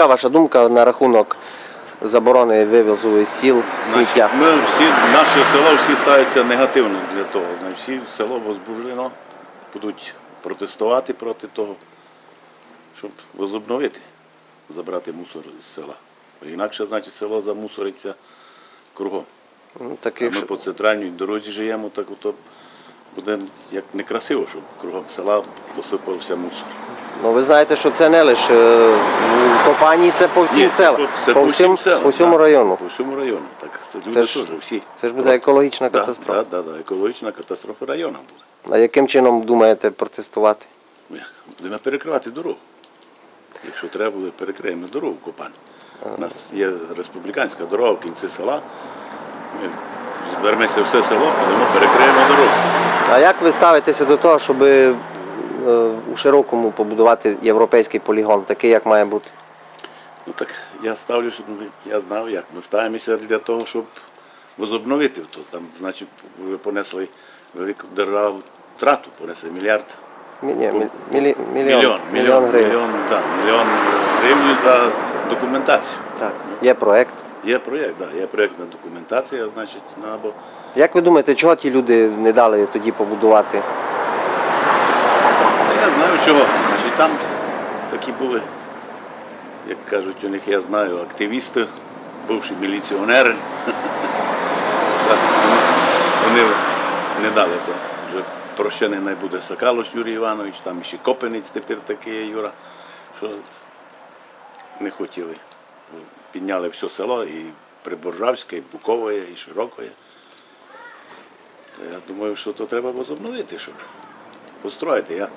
яка ваша думка на рахунок заборони вивозу із сіл сміття? Ми всі, наше село всі ставляться негативно для того. Всі село возбуждено, будуть протестувати проти того, щоб возобновити, забрати мусор з села. Інакше, значить, село замусориться кругом. Ну, А Таких, ми по центральній дорозі живемо, так ото буде як некрасиво, щоб кругом села посипався мусор. Ну ви знаєте, що це не лише е, це по всім Ні, селам, це по, всім, селам. по всьому так. району. По всьому району. Так, це люди Це ж- теж всі. Це ж буде екологічна катастрофа. да, да, да, екологічна катастрофа району буде. А яким чином думаєте протестувати? Ну, як? Будемо перекривати дорогу. Якщо треба буде, перекриємо дорогу в Копан. У нас є республіканська дорога в кінці села. Ми зберемося все село, будемо перекриємо дорогу. А як ви ставитеся до того, щоб е, у широкому побудувати європейський полігон, такий, як має бути? Ну так я ставлю, щоб я знав, як. Ми ставимося для того, щоб возобновити то. Там, значить, ви понесли велику державу втрату, понесли мільярд. Мі- ні, мілі- мільйон, мільйон, мільйон гривень. мільйон, да, мільйон гривень за документацію. Так, є проект. Є проєкт, да, є проєктна документація, значить, на або Як ви думаєте, чого ті люди не дали тоді побудувати? Та я знаю чого. Значить, там такі були, як кажуть, у них я знаю, активісти, бувші міліціонери. Вони не дали то. Вже прощений не буде Сакалош Юрій Іванович, там ще Копенець тепер такий є Юра, що не хотіли. Підняли все село і Приборжавське, і Букове, і Широке. То я думаю, що то треба возобновити, щоб построїти.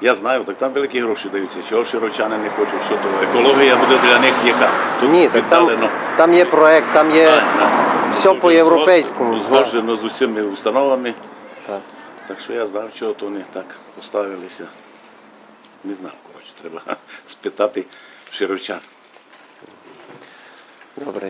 Я знаю, так там великі гроші даються. Чого широчани не хочуть, що то екологія буде для них яка. Тут Ні, так там, віддалено. там є проект, там є Так, так. все Дуже по-європейському. згод- Узгоджено з усіма установами. Так. Так що я знав, чого то вони так поставилися. Не знав, коротше, треба спитати широчан. Добре,